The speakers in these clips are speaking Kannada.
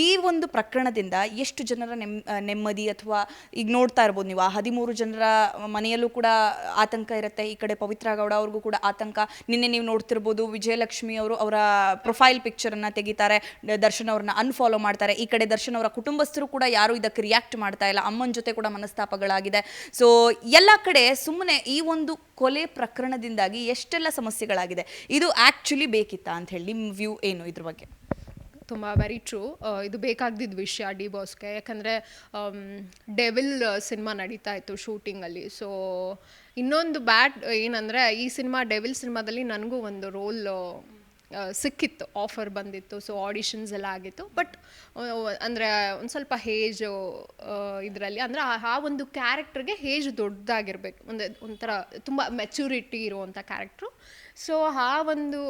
ಈ ಒಂದು ಪ್ರಕರಣದಿಂದ ಎಷ್ಟು ಜನರ ನೆಮ್ ನೆಮ್ಮದಿ ಅಥವಾ ಈಗ ನೋಡ್ತಾ ಇರ್ಬೋದು ನೀವು ಆ ಹದಿಮೂರು ಜನರ ಮನೆಯಲ್ಲೂ ಕೂಡ ಆತಂಕ ಇರುತ್ತೆ, ಈ ಕಡೆ ಪವಿತ್ರ ಗೌಡ ಅವ್ರಿಗೂ ಕೂಡ ಆತಂಕ. ನಿನ್ನೆ ನೀವು ನೋಡ್ತಿರ್ಬೋದು ವಿಜಯಲಕ್ಷ್ಮಿ ಅವರು ಅವರ ಪ್ರೊಫೈಲ್ ಪಿಕ್ಚರನ್ನು ತೆಗಿತಾರೆ ದರ್ಶನ್ ಅವ್ರನ್ನ ಅನ್ಫಾಲೋ ಮಾಡ್ತಾರೆ. ಈ ಕಡೆ ದರ್ಶನ್ ಅವರ ಕುಟುಂಬಸ್ಥರು ಕೂಡ ಯಾರು ಇದಕ್ಕೆ ರಿಯಾಕ್ಟ್ ಮಾಡ್ತಾ ಇಲ್ಲ, ಅಮ್ಮನ ಜೊತೆ ಕೂಡ ಮನಸ್ತಾಪಗಳಾಗಿದೆ. ಸೊ ಎಲ್ಲ ಕಡೆ ಸುಮ್ಮನೆ ಈ ಒಂದು ಕೊಲೆ ಪ್ರಕರಣದಿಂದಾಗಿ ಎಷ್ಟೆಲ್ಲ ಸಮಸ್ಯೆಗಳಾಗಿದೆ, ಇದು ಆ್ಯಕ್ಚುಲಿ ಬೇಕಿತ್ತಾ ಅಂತ ಹೇಳಿ ನಿಮ್ಮ ವ್ಯೂ ಏನು ಇದ್ರ ಬಗ್ಗೆ? ತುಂಬ ವೆರಿ ಟ್ರೂ ಇದು ಬೇಕಾಗ್ದಿದ್ದ ವಿಷಯ ಡಿ ಬಾಸ್ಗೆ. ಯಾಕಂದರೆ ಡೆವಿಲ್ ಸಿನಿಮಾ ನಡೀತಾ ಇತ್ತು ಶೂಟಿಂಗಲ್ಲಿ ಸೊ ಇನ್ನೊಂದು ಬ್ಯಾಡ್ ಏನಂದರೆ, ಈ ಸಿನಿಮಾ ಡೆವಿಲ್ ಸಿನಿಮಾದಲ್ಲಿ ನನಗೂ ಒಂದು ರೋಲ್ ಸಿಕ್ಕಿತ್ತು ಆಫರ್ ಬಂದಿತ್ತು ಸೊ ಆಡಿಷನ್ಸ್ ಎಲ್ಲ ಆಗಿತ್ತು. ಬಟ್ ಅಂದರೆ ಒಂದು ಸ್ವಲ್ಪ ಹೇಜು ಇದರಲ್ಲಿ ಅಂದರೆ ಆ ಒಂದು ಕ್ಯಾರೆಕ್ಟರ್ಗೆ ಹೇಜ್ ದೊಡ್ಡದಾಗಿರ್ಬೇಕು. ಒಂದು ಒಂಥರ ತುಂಬ ಮೆಚುರಿಟಿ ಇರುವಂಥ ಕ್ಯಾರೆಕ್ಟ್ರು ಸೊ ಆ ಒಂದು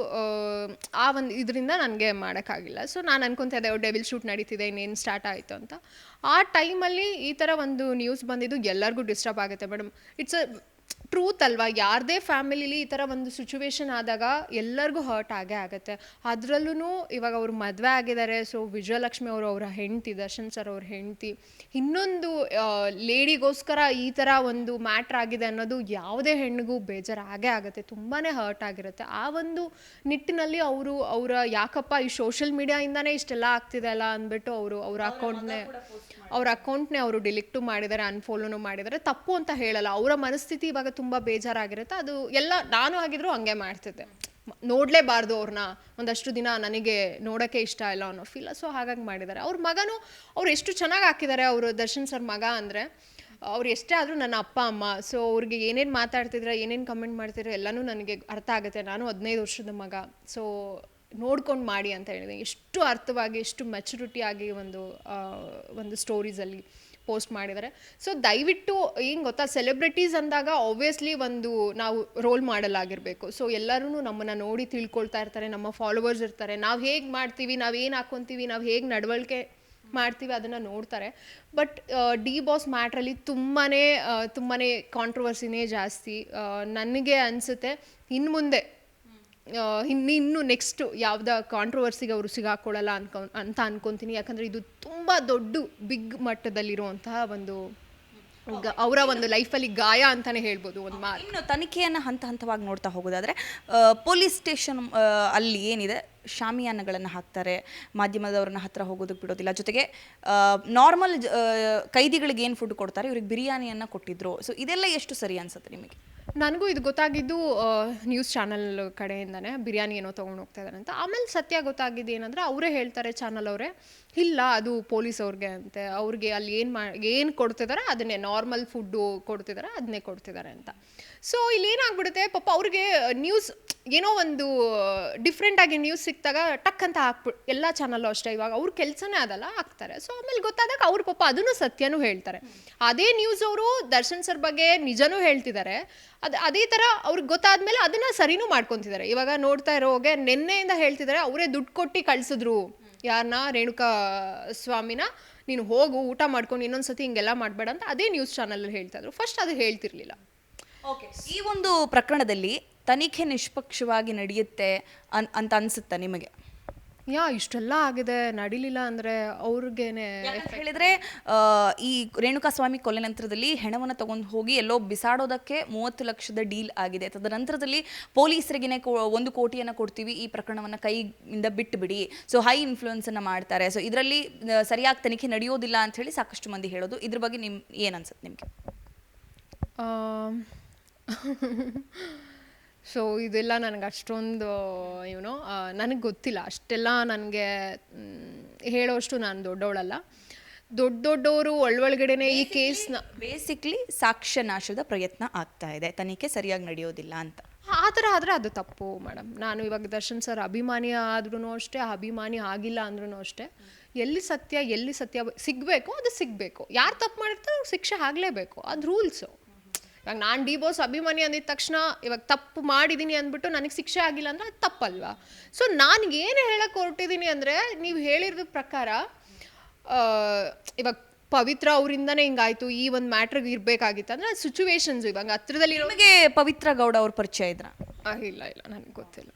ಆ, ಒಂದು ಇದರಿಂದ ನನಗೆ ಮಾಡೋಕ್ಕಾಗಿಲ್ಲ. ಸೊ ನಾನು ಅನ್ಕೊತಾ ಇದ್ದೆ ಡೆವಿಲ್ ಶೂಟ್ ನಡೀತಿದೆ ಇನ್ನೇನು ಸ್ಟಾರ್ಟ್ ಆಯಿತು ಅಂತ. ಆ ಟೈಮಲ್ಲಿ ಈ ಥರ ಒಂದು ನ್ಯೂಸ್ ಬಂದಿದ್ದು ಎಲ್ಲರಿಗೂ ಡಿಸ್ಟರ್ಬ್ ಆಗುತ್ತೆ ಮೇಡಮ್ ಇಟ್ಸ್ ಅ ಟ್ರೂತ್ ಅಲ್ವಾ? ಯಾರದೇ ಫ್ಯಾಮಿಲಿಲಿ ಈ ಥರ ಒಂದು ಸಿಚುವೇಶನ್ ಆದಾಗ ಎಲ್ಲರಿಗೂ ಹರ್ಟ್ ಆಗೇ ಆಗುತ್ತೆ. ಅದರಲ್ಲೂ ಇವಾಗ ಅವ್ರು ಮದುವೆ ಆಗಿದ್ದಾರೆ ಸೊ ವಿಜಯಲಕ್ಷ್ಮಿ ಅವರು ಅವರ ಹೆಂಡತಿ ದರ್ಶನ್ ಸರ್ ಅವ್ರ ಹೆಂಡತಿ ಇನ್ನೊಂದು ಲೇಡಿಗೋಸ್ಕರ ಈ ಥರ ಒಂದು ಮ್ಯಾಟ್ರ್ ಆಗಿದೆ ಅನ್ನೋದು ಯಾವುದೇ ಹೆಣ್ಣಿಗೂ ಬೇಜಾರು ಆಗೇ ಆಗುತ್ತೆ. ತುಂಬಾ ಹರ್ಟ್ ಆಗಿರುತ್ತೆ. ಆ ಒಂದು ನಿಟ್ಟಿನಲ್ಲಿ ಅವರು ಅವರ ಯಾಕಪ್ಪ ಈ ಸೋಷಿಯಲ್ ಮೀಡಿಯಾಯಿಂದನೇ ಇಷ್ಟೆಲ್ಲ ಆಗ್ತಿದೆ ಅಲ್ಲ ಅಂದ್ಬಿಟ್ಟು ಅವರು ಅವ್ರ ಅಕೌಂಟ್ನೇ ಅವ್ರ ಅಕೌಂಟ್ನೇ ಅವರು ಡಿಲಿಕ್ಟು ಮಾಡಿದ್ದಾರೆ ಅನ್ಫಾಲೋನು ಮಾಡಿದ್ದಾರೆ. ತಪ್ಪು ಅಂತ ಹೇಳಲ್ಲ. ಅವರ ಮನಸ್ಥಿತಿ ಇವಾಗ ತುಂಬ ಬೇಜಾರಾಗಿರುತ್ತೆ. ಅದು ಎಲ್ಲ ನಾನು ಆಗಿದ್ರು ಹಂಗೆ ಮಾಡ್ತಿದ್ದೆ. ನೋಡಲೇಬಾರ್ದು ಅವ್ರನ್ನ ಒಂದಷ್ಟು ದಿನ ನನಗೆ ನೋಡೋಕ್ಕೆ ಇಷ್ಟ ಇಲ್ಲ ಅನ್ನೋ ಫೀಲ್ ಸೊ ಹಾಗಾಗಿ ಮಾಡಿದ್ದಾರೆ. ಅವ್ರ ಮಗನೂ, ಅವ್ರು ಎಷ್ಟು ಚೆನ್ನಾಗಿ ಹಾಕಿದ್ದಾರೆ ಅವರು, ದರ್ಶನ್ ಸರ್ ಮಗ ಅಂದರೆ, ಅವ್ರು ಎಷ್ಟೇ ಆದರೂ ನನ್ನ ಅಪ್ಪ, ಅಮ್ಮ ಸೊ ಅವ್ರಿಗೆ ಏನೇನು ಮಾತಾಡ್ತಿದ್ರೆ, ಏನೇನು ಕಮೆಂಟ್ ಮಾಡ್ತಿದ್ರೆ ಎಲ್ಲನೂ ನನಗೆ ಅರ್ಥ ಆಗುತ್ತೆ. ನಾನು ಹದಿನೈದು ವರ್ಷದ ಮಗ. ಸೊ ನೋಡ್ಕೊಂಡು ಮಾಡಿ ಅಂತ ಹೇಳಿದೆ. ಎಷ್ಟು ಅರ್ಥವಾಗಿ, ಎಷ್ಟು ಮೆಚುರಿಟಿ ಆಗಿ ಒಂದು ಒಂದು ಸ್ಟೋರೀಸಲ್ಲಿ ಪೋಸ್ಟ್ ಮಾಡಿದ್ದಾರೆ. ಸೊ ದಯವಿಟ್ಟು ಏನು ಗೊತ್ತಾ ಸೆಲೆಬ್ರಿಟೀಸ್ ಅಂದಾಗ ಆಬ್ವಿಯಸ್ಲಿ ಒಂದು ನಾವು ರೋಲ್ ಮಾಡಲ್ ಆಗಿರಬೇಕು. ಸೊ ಎಲ್ಲರೂ ನಮ್ಮನ್ನು ನೋಡಿ ತಿಳ್ಕೊಳ್ತಾ ಇರ್ತಾರೆ, ನಮ್ಮ ಫಾಲೋವರ್ಸ್ ಇರ್ತಾರೆ. ನಾವು ಹೇಗೆ ಮಾಡ್ತೀವಿ, ನಾವು ಏನು ಹಾಕ್ಕೊತೀವಿ ನಾವು ಹೇಗೆ ನಡವಳಿಕೆ ಮಾಡ್ತೀವಿ ಅದನ್ನು ನೋಡ್ತಾರೆ. ಬಟ್ ಡಿ ಬಾಸ್ ಮ್ಯಾಟ್ರಲ್ಲಿ ತುಂಬಾ ತುಂಬಾ ಕಾಂಟ್ರವರ್ಸಿನೇ ಜಾಸ್ತಿ. ನನಗೆ ಅನಿಸುತ್ತೆ ಇನ್ನು ಮುಂದೆ ಇನ್ನು ಇನ್ನು ನೆಕ್ಸ್ಟ್ ಯಾವ್ದ ಕಾಂಟ್ರವರ್ಸಿಗೆ ಅವರು ಸಿಗಾಕೊಳ್ಳಲ್ಲ ಅನ್ಕೊ, ಅಂತ ಅನ್ಕೊಂತೀನಿ. ಯಾಕಂದರೆ ಇದು ತುಂಬ ದೊಡ್ಡ ಬಿಗ್ ಮಟ್ಟದಲ್ಲಿರುವಂತಹ ಒಂದು ಅವರ ಒಂದು ಲೈಫಲ್ಲಿ ಗಾಯ ಅಂತಾನೆ ಹೇಳ್ಬೋದು ಒಂದು ಮಾತು. ಇನ್ನು ತನಿಖೆಯನ್ನು ಹಂತ ಹಂತವಾಗಿ ನೋಡ್ತಾ ಹೋಗೋದಾದ್ರೆ ಪೊಲೀಸ್ ಸ್ಟೇಷನ್ ಅಲ್ಲಿ ಏನಿದೆ? ಶಾಮಿಯಾನಗಳನ್ನು ಹಾಕ್ತಾರೆ. ಮಾಧ್ಯಮದವ್ರನ್ನ ಹತ್ರ ಹೋಗೋದಕ್ಕೆ ಬಿಡೋದಿಲ್ಲ. ಜೊತೆಗೆ ನಾರ್ಮಲ್ ಕೈದಿಗಳಿಗೆ ಏನು ಫುಡ್ ಕೊಡ್ತಾರೆ? ಇವ್ರಿಗೆ ಬಿರಿಯಾನಿಯನ್ನು ಕೊಟ್ಟಿದ್ರು. ಸೊ ಇದೆಲ್ಲ ಎಷ್ಟು ಸರಿ ಅನ್ಸುತ್ತೆ ನಿಮಗೆ? ನನಗೂ ಇದು ಗೊತ್ತಾಗಿದ್ದು ನ್ಯೂಸ್ ಚಾನಲ್ ಕಡೆಯಿಂದನೇ ಬಿರಿಯಾನಿ ಏನೋ ತೊಗೊಂಡು ಹೋಗ್ತಾ ಇದ್ದಾರೆ ಅಂತ. ಆಮೇಲೆ ಸತ್ಯ ಗೊತ್ತಾಗಿದ್ದು ಏನಂದ್ರೆ ಅವರೇ ಹೇಳ್ತಾರೆ ಚಾನಲ್ ಅವರೇ, ಇಲ್ಲ ಅದು ಪೊಲೀಸ್ ಅವ್ರಿಗೆ ಅಂತೆ, ಅವ್ರಿಗೆ ಅಲ್ಲಿ ಏನು ಮಾ, ಏನು ಕೊಡ್ತಿದ್ದಾರೆ ಅದನ್ನೇ ನಾರ್ಮಲ್ ಫುಡ್ಡು ಕೊಡ್ತಿದ್ದಾರೆ ಅದನ್ನೇ ಕೊಡ್ತಿದ್ದಾರೆ ಅಂತ. ಸೊ ಇಲ್ಲಿ ಏನಾಗ್ಬಿಡುತ್ತೆ, ಪಾಪ ಅವ್ರಿಗೆ ನ್ಯೂಸ್ ಏನೋ ಒಂದು ಡಿಫ್ರೆಂಟಾಗಿ ನ್ಯೂಸ್ ಸಿಕ್ಕಿದಾಗ ಟಕ್ ಅಂತ ಹಾಕ್ಬಿಟ್ಟು ಎಲ್ಲ ಚಾನಲ್ಲು ಅಷ್ಟೇ, ಇವಾಗ ಅವ್ರ ಕೆಲಸನೇ ಅದಲ್ಲ, ಹಾಕ್ತಾರೆ. ಸೊ ಆಮೇಲೆ ಗೊತ್ತಾದಾಗ ಅವ್ರ ಪಾಪ ಅದನ್ನು ಸತ್ಯನೂ ಹೇಳ್ತಾರೆ. ಅದೇ ನ್ಯೂಸ್ ಅವರು ದರ್ಶನ್ ಸರ್ ಬಗ್ಗೆ ನಿಜನೂ ಹೇಳ್ತಿದ್ದಾರೆ. ಅದು ಅದೇ ಥರ ಅವ್ರಿಗೆ ಗೊತ್ತಾದ್ಮೇಲೆ ಅದನ್ನ ಸರಿನೂ ಮಾಡ್ಕೊತಿದ್ದಾರೆ ಇವಾಗ ನೋಡ್ತಾ ಇರೋ ಹೋಗೆ ನಿನ್ನೆಯಿಂದ ಹೇಳ್ತಿದ್ದಾರೆ ಅವರೇ ದುಡ್ಡು ಕೊಟ್ಟು ಕಳ್ಸಿದ್ರು. ಯಾರನ್ನ ರೇಣುಕಾ ಸ್ವಾಮಿನ. ನೀನು ಹೋಗು, ಊಟ ಮಾಡ್ಕೊಂಡು ಇನ್ನೊಂದು ಸತಿ ಹಿಂಗೆಲ್ಲ ಮಾಡಬೇಡ ಅಂತ ಅದೇ ನ್ಯೂಸ್ ಚಾನಲಲ್ಲಿ ಹೇಳ್ತಾ ಇದ್ರು. ಫಸ್ಟ್ ಅದು ಹೇಳ್ತಿರ್ಲಿಲ್ಲ. ಓಕೆ ಈ ಒಂದು ಪ್ರಕರಣದಲ್ಲಿ ತನಿಖೆ ನಿಷ್ಪಕ್ಷವಾಗಿ ನಡೆಯುತ್ತೆ ಅಂತ ಅನ್ಸುತ್ತಾ ನಿಮಗೆ? ಯಾ ಇಷ್ಟೆಲ್ಲ ಆಗಿದೆ ನಡಿಲಿಲ್ಲ ಅಂದರೆ ಅವ್ರಿಗೇನೆ ಹೇಳಿದ್ರೆ ಈ ರೇಣುಕಾ ಸ್ವಾಮಿ ಕೊಲೆ ನಂತರದಲ್ಲಿ ಹೆಣವನ್ನು ತಗೊಂಡು ಹೋಗಿ ಎಲ್ಲೋ ಬಿಸಾಡೋದಕ್ಕೆ ಮೂವತ್ತು ಲಕ್ಷದ ಡೀಲ್ ಆಗಿದೆ. ತದನಂತರದಲ್ಲಿ ಪೊಲೀಸರಿಗೆನೆ ಕೋ- ಒಂದು ಕೋಟಿಯನ್ನು ಕೊಡ್ತೀವಿ ಈ ಪ್ರಕರಣವನ್ನು ಕೈಯಿಂದ ಬಿಟ್ಟು ಬಿಡಿ ಸೊ ಹೈ ಇನ್ಫ್ಲೂಯೆನ್ಸ್ ಅನ್ನ ಮಾಡ್ತಾರೆ. ಸೊ ಇದರಲ್ಲಿ ಸರಿಯಾಗಿ ತನಿಖೆ ನಡೆಯೋದಿಲ್ಲ ಅಂತ ಹೇಳಿ ಸಾಕಷ್ಟು ಮಂದಿ ಹೇಳೋದು. ಇದ್ರ ಬಗ್ಗೆ ನಿಮ್ ಏನ್ ಅನ್ಸುತ್ತೆ ನಿಮ್ಗೆ? ಸೊ ಇದೆಲ್ಲ ನನಗೆ ಅಷ್ಟೊಂದು ಏನೋ ನನಗೆ ಗೊತ್ತಿಲ್ಲ. ಅಷ್ಟೆಲ್ಲ ನನಗೆ ಹೇಳೋಷ್ಟು ನಾನು ದೊಡ್ಡವಳಲ್ಲ. ದೊಡ್ಡ ದೊಡ್ಡವರು ಒಳಗಡೆನೆ ಈ ಕೇಸ್ನ ಬೇಸಿಕ್ಲಿ ಸಾಕ್ಷ್ಯ ನಾಶದ ಪ್ರಯತ್ನ ಆಗ್ತಾ ಇದೆ. ತನಿಖೆ ಸರಿಯಾಗಿ ನಡೆಯೋದಿಲ್ಲ ಅಂತ. ಆ ಥರ ಆದರೆ ಅದು ತಪ್ಪು ಮೇಡಮ್. ನಾನು ಇವಾಗ ದರ್ಶನ್ ಸರ್ ಅಭಿಮಾನಿ ಆದ್ರೂ ಅಷ್ಟೇ ಅಭಿಮಾನಿ ಆಗಿಲ್ಲ ಅಂದ್ರೂ ಅಷ್ಟೇ. ಎಲ್ಲಿ ಸತ್ಯ ಎಲ್ಲಿ ಸತ್ಯ ಸಿಗಬೇಕು ಅದು ಸಿಗಬೇಕು. ಯಾರು ತಪ್ಪು ಮಾಡಿರ್ತಾರೋ ಅವ್ರಿಗೆ ಶಿಕ್ಷೆ ಆಗಲೇಬೇಕು. ಅದು ರೂಲ್ಸು ಇವಾಗ ನಾನು ಡಿ ಬೋಸ್ ಅಭಿಮಾನಿ ಅಂದಿದ ತಕ್ಷಣ ಇವಾಗ ತಪ್ಪು ಮಾಡಿದ್ದೀನಿ ಅಂದ್ಬಿಟ್ಟು ನನಗೆ ಶಿಕ್ಷೆ ಆಗಿಲ್ಲ ಅಂದ್ರೆ ಅದು ತಪ್ಪಲ್ವಾ? ಸೊ ನಾನು ಏನು ಹೇಳಕ್ಕೆ ಹೊರಟಿದ್ದೀನಿ ಅಂದರೆ ನೀವು ಹೇಳಿರೋದ ಪ್ರಕಾರ ಇವಾಗ ಪವಿತ್ರ ಅವರಿಂದನೇ ಹಿಂಗಾಯ್ತು ಈ ಒಂದು ಮ್ಯಾಟ್ರಿಗೆ ಇರಬೇಕಾಗಿತ್ತು ಅಂದರೆ ಸಿಚುವೇಶನ್ಸ್ ಇವಾಗ ಹತ್ರದಲ್ಲಿ ನಿಮಗೆ ಪವಿತ್ರ ಗೌಡ ಅವ್ರ ಪರಿಚಯ ಇದ್ರ? ಇಲ್ಲ ಇಲ್ಲ ನನಗೆ ಗೊತ್ತಿಲ್ಲ.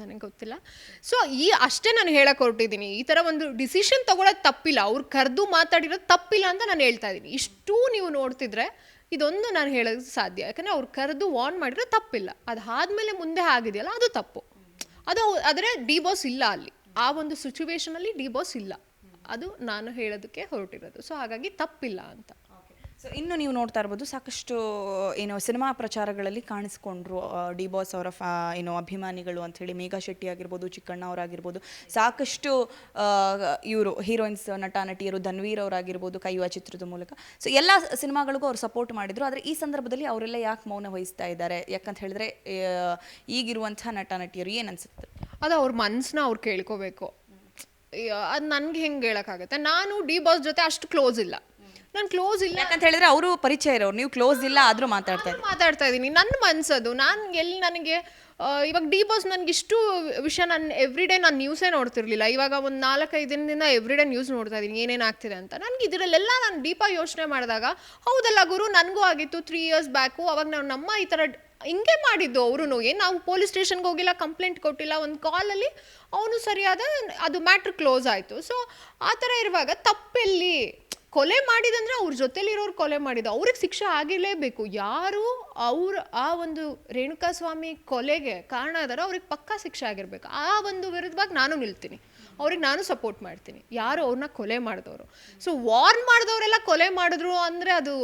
ನನಗೆ ಗೊತ್ತಿಲ್ಲ. ಸೊ ಈ ಅಷ್ಟೇ ನಾನು ಹೇಳಕ್ ಹೊರಟಿದ್ದೀನಿ ಈ ಥರ ಒಂದು ಡಿಸಿಷನ್ ತಗೊಳ್ಳೋದು ತಪ್ಪಿಲ್ಲ. ಅವ್ರು ಕರೆದು ಮಾತಾಡಿರೋದು ತಪ್ಪಿಲ್ಲ ಅಂತ ನಾನು ಹೇಳ್ತಾ ಇದ್ದೀನಿ ಇಷ್ಟು ನೀವು ನೋಡ್ತಿದ್ರೆ ಇದೊಂದು ನಾನು ಹೇಳೋದು ಸಾಧ್ಯ. ಯಾಕಂದರೆ ಅವ್ರು ಕರೆದು ವಾರ್ನ್ ಮಾಡಿರೋ ತಪ್ಪಿಲ್ಲ. ಅದಾದಮೇಲೆ ಮುಂದೆ ಆಗಿದೆಯಲ್ಲ, ಅದು ತಪ್ಪು. ಅದು ಆದರೆ ಡಿ ಬಾಸ್ ಇಲ್ಲ ಅಲ್ಲಿ. ಆ ಒಂದು ಸಿಚುವೇಶನಲ್ಲಿ ಡಿ ಬಾಸ್ ಇಲ್ಲ. ಅದು ನಾನು ಹೇಳೋದಕ್ಕೆ ಹೊರಟಿರೋದು. ಸೊ ಹಾಗಾಗಿ ತಪ್ಪಿಲ್ಲ ಅಂತ. ಸೊ ಇನ್ನು ನೀವು ನೋಡ್ತಾ ಇರ್ಬೋದು ಸಾಕಷ್ಟು, ಏನು ಸಿನಿಮಾ ಪ್ರಚಾರಗಳಲ್ಲಿ ಕಾಣಿಸ್ಕೊಂಡ್ರು ಡಿ ಬಾಸ್ ಅವರ ಫ್ಯಾ ಏನು ಅಭಿಮಾನಿಗಳು ಅಂಥೇಳಿ, ಮೇಘಾ ಶೆಟ್ಟಿ ಆಗಿರ್ಬೋದು, ಚಿಕ್ಕಣ್ಣ ಅವರಾಗಿರ್ಬೋದು, ಸಾಕಷ್ಟು ಇವರು ಹೀರೋಯಿನ್ಸ್, ನಟ, ನಟಿಯರು, ಧನ್ವೀರ್ ಅವರಾಗಿರ್ಬೋದು, ಕೈಯುವ ಚಿತ್ರದ ಮೂಲಕ. ಸೊ ಎಲ್ಲ ಸಿನಿಮಾಗಳಿಗೂ ಅವ್ರು ಸಪೋರ್ಟ್ ಮಾಡಿದ್ರು, ಆದರೆ ಈ ಸಂದರ್ಭದಲ್ಲಿ ಅವರೆಲ್ಲ ಯಾಕೆ ಮೌನ ವಹಿಸ್ತಾ ಇದ್ದಾರೆ? ಯಾಕಂತ ಹೇಳಿದ್ರೆ ಈಗಿರುವಂಥ ನಟ, ನಟಿಯರು ಏನು ಅದು ಅವ್ರ ಮನಸ್ಸನ್ನ ಅವ್ರು ಕೇಳ್ಕೋಬೇಕು. ಅದು ನನಗೆ ಹೆಂಗೆ ಹೇಳೋಕ್ಕಾಗುತ್ತೆ? ನಾನು ಡಿ ಬಾಸ್ ಜೊತೆ ಅಷ್ಟು ಕ್ಲೋಸ್ ಇಲ್ಲ. ನಾನು ಕ್ಲೋಸ್ ಇಲ್ಲ. ಯಾಕಂತ ಹೇಳಿದ್ರೆ ಅವರು ಪರಿಚಯ ಇರೋರು ನೀವು ಕ್ಲೋಸ್ ಇಲ್ಲ ಆದರೂ ಮಾತಾಡ್ತಾ ಇದ್ದೀರಿ ಮಾತಾಡ್ತಾ ಇದ್ದೀನಿ. ನನ್ನ ಮನ್ಸದು ನಾನು ಎಲ್ಲಿ ನನಗೆ ಆ, ಇವಾಗ ಡಿ ಬಾಸ್ ನನಗೆ ಇಷ್ಟು ವಿಷಯ ನಾನು ಎವ್ರಿ ಡೇ ನಾನು ನ್ಯೂಸೇ ನೋಡ್ತಿರ್ಲಿಲ್ಲ. ಇವಾಗ ಒಂದು ನಾಲ್ಕೈದು ದಿನದಿಂದ ಎವ್ರಿ ಡೇ ನ್ಯೂಸ್ ನೋಡ್ತಾ ಇದ್ದೀನಿ ಏನೇನು ಆಗ್ತಿದೆ ಅಂತ. ನನಗೆ ಇದರಲ್ಲೆಲ್ಲ ನಾನು ಡೀಪ ಯೋಚನೆ ಮಾಡಿದಾಗ ಹೌದಲ್ಲ ಗುರು ನನಗೂ ಆಗಿತ್ತು ತ್ರೀ ಇಯರ್ಸ್ ಬ್ಯಾಕು ಅವಾಗ ನಾವು ನಮ್ಮ ಈ ಥರ ಹಿಂಗೆ ಮಾಡಿದ್ದು ಅವರು ಏನು ನಾವು ಪೊಲೀಸ್ ಸ್ಟೇಷನ್ಗೆ ಹೋಗಿಲ್ಲ ಕಂಪ್ಲೇಂಟ್ ಕೊಟ್ಟಿಲ್ಲ ಒಂದು ಕಾಲಲ್ಲಿ ಅವನು ಸರಿಯಾದ ಅದು ಮ್ಯಾಟ್ರ್ ಕ್ಲೋಸ್ ಆಯಿತು. ಸೊ ಆ ಥರ ಇರುವಾಗ ತಪ್ಪೆಲ್ಲಿ ಕೊಲೆ ಮಾಡಿದಂದ್ರೆ ಅವ್ರ ಜೊತೆಲಿರೋರು ಕೊಲೆ ಮಾಡಿದ ಅವ್ರಿಗೆ ಶಿಕ್ಷೆ ಆಗಿರಲೇಬೇಕು. ಯಾರು ಅವ್ರ ಆ ಒಂದು ರೇಣುಕಾ ಸ್ವಾಮಿ ಕೊಲೆಗೆ ಕಾರಣ ಆದಾರ ಅವ್ರಿಗೆ ಪಕ್ಕಾ ಶಿಕ್ಷೆ ಆಗಿರ್ಬೇಕು. ಆ ಒಂದು ವಿರುದ್ಧವಾಗಿ ನಾನು ನಿಲ್ತೀನಿ. ಅವ್ರಿಗೆ ನಾನು ಸಪೋರ್ಟ್ ಮಾಡ್ತೀನಿ. ಯಾರು ಅವ್ರನ್ನ ಕೊಲೆ ಮಾಡಿದವರು. ಸೊ, ವಾರ್ನ್ ಮಾಡಿದವರೆಲ್ಲ ಕೊಲೆ ಮಾಡಿದ್ರು ಅಂದರೆ ಅದು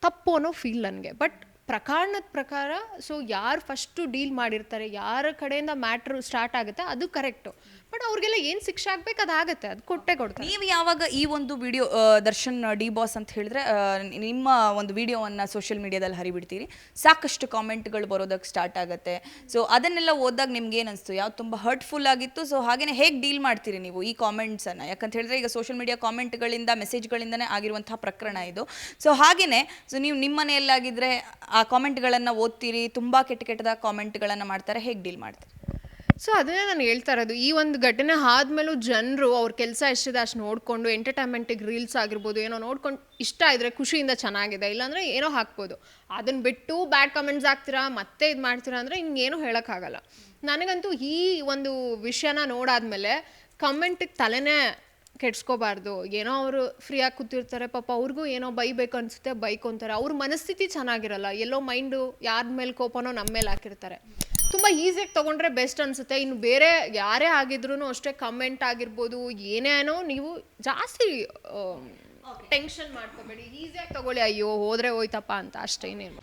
ತಪ್ಪು ಅನ್ನೋ ಫೀಲ್ ನನಗೆ. ಬಟ್ ಪ್ರಕರಣದ ಪ್ರಕಾರ, ಸೊ, ಯಾರು ಫಸ್ಟು ಡೀಲ್ ಮಾಡಿರ್ತಾರೆ, ಯಾರ ಕಡೆಯಿಂದ ಮ್ಯಾಟ್ರ್ ಸ್ಟಾರ್ಟ್ ಆಗುತ್ತೆ, ಅದು ಕರೆಕ್ಟು. ಬಟ್ ಅವ್ರಿಗೆಲ್ಲ ಏನು ಶಿಕ್ಷೆ ಆಗ್ಬೇಕು ಅದಾಗತ್ತೆ, ಅದು ಕೊಟ್ಟೆ ಕೊಡ್ತಾರೆ. ನೀವು ಯಾವಾಗ ಈ ಒಂದು ವಿಡಿಯೋ ದರ್ಶನ್ ಡಿ ಬಾಸ್ ಅಂತ ಹೇಳಿದ್ರೆ ನಿಮ್ಮ ಒಂದು ವಿಡಿಯೋವನ್ನು ಸೋಷಿಯಲ್ ಮೀಡಿಯಾದಲ್ಲಿ ಹರಿಬಿಡ್ತೀರಿ. ಸಾಕಷ್ಟು ಕಾಮೆಂಟ್ಗಳು ಬರೋದಕ್ಕೆ ಸ್ಟಾರ್ಟ್ ಆಗುತ್ತೆ. ಸೊ, ಅದನ್ನೆಲ್ಲ ಓದಿದಾಗ ನಿಮ್ಗೆ ಏನು ಅನಿಸ್ತು? ಯಾವ್ದು ತುಂಬ ಹರ್ಟ್ಫುಲ್ ಆಗಿತ್ತು? ಸೊ, ಹಾಗೇನೆ ಹೇಗೆ ಡೀಲ್ ಮಾಡ್ತೀರಿ ನೀವು ಈ ಕಾಮೆಂಟ್ಸನ್ನು ಯಾಕಂತ ಹೇಳಿದ್ರೆ ಈಗ ಸೋಷಿಯಲ್ ಮೀಡಿಯಾ ಕಾಮೆಂಟ್ಗಳಿಂದ ಮೆಸೇಜ್ಗಳಿಂದನೇ ಆಗಿರುವಂತಹ ಪ್ರಕರಣ ಇದು. ಸೊ, ಹಾಗೇನೆ, ಸೊ, ನೀವು ನಿಮ್ಮ ಮನೆಯಲ್ಲಾಗಿದ್ರೆ ಆ ಕಾಮೆಂಟ್ಗಳನ್ನು ಓದ್ತೀರಿ, ತುಂಬ ಕೆಟ್ಟ ಕೆಟ್ಟದ ಕಾಮೆಂಟ್ಗಳನ್ನು ಮಾಡ್ತಾರೆ, ಹೇಗೆ ಡೀಲ್ ಮಾಡ್ತೀರಿ? ಸೊ ಅದನ್ನೇ ನಾನು ಹೇಳ್ತಾ ಇರೋದು. ಈ ಒಂದು ಘಟನೆ ಆದ್ಮೇಲೂ ಜನರು ಅವ್ರ ಕೆಲಸ ಎಷ್ಟಿದೆ ಅಷ್ಟು ನೋಡಿಕೊಂಡು ಎಂಟರ್ಟೈನ್ಮೆಂಟಿಗೆ ರೀಲ್ಸ್ ಆಗಿರ್ಬೋದು, ಏನೋ ನೋಡ್ಕೊಂಡು ಇಷ್ಟ ಇದ್ರೆ ಖುಷಿಯಿಂದ ಚೆನ್ನಾಗಿದೆ. ಇಲ್ಲಾಂದರೆ ಏನೋ ಹಾಕ್ಬೋದು. ಅದನ್ನ ಬಿಟ್ಟು ಬ್ಯಾಡ್ ಕಮೆಂಟ್ಸ್ ಹಾಕ್ತೀರಾ, ಮತ್ತೆ ಇದು ಮಾಡ್ತೀರಾ ಅಂದರೆ ಹಿಂಗೇನು ಹೇಳೋಕ್ಕಾಗಲ್ಲ. ನನಗಂತೂ ಈ ಒಂದು ವಿಷಯನ ನೋಡಾದ್ಮೇಲೆ ಕಮೆಂಟಿಗೆ ತಲೆನೇ ಕೆಡ್ಸ್ಕೋಬಾರ್ದು. ಏನೋ ಅವರು ಫ್ರೀಯಾಗಿ ಕೂತಿರ್ತಾರೆ, ಪಾಪ ಅವ್ರಿಗೂ ಏನೋ ಬೈಬೇಕು ಅನ್ಸುತ್ತೆ, ಬೈಕೊಂತಾರೆ. ಅವ್ರ ಮನಸ್ಥಿತಿ ಚೆನ್ನಾಗಿರಲ್ಲ. ಎಲ್ಲೋ ಮೈಂಡು ಯಾರ ಮೇಲೆ ಕೋಪನೋ ನಮ್ಮ ಮೇಲೆ ಹಾಕಿರ್ತಾರೆ. ತುಂಬ ಈಸಿಯಾಗಿ ತೊಗೊಂಡ್ರೆ ಬೆಸ್ಟ್ ಅನಿಸುತ್ತೆ. ಇನ್ನು ಬೇರೆ ಯಾರೇ ಆಗಿದ್ರು ಅಷ್ಟೇ ಕಮೆಂಟ್ ಆಗಿರ್ಬೋದು ಏನೇನೋ ನೀವು ಜಾಸ್ತಿ ಟೆನ್ಷನ್ ಮಾಡ್ಕೋಬೇಡಿ. ಈಸಿಯಾಗಿ ತಗೊಳ್ಳಿ. ಅಯ್ಯೋ ಹೋದರೆ ಹೋಯ್ತಪ್ಪ ಅಂತ ಅಷ್ಟೇ ಇನ್ನೇನು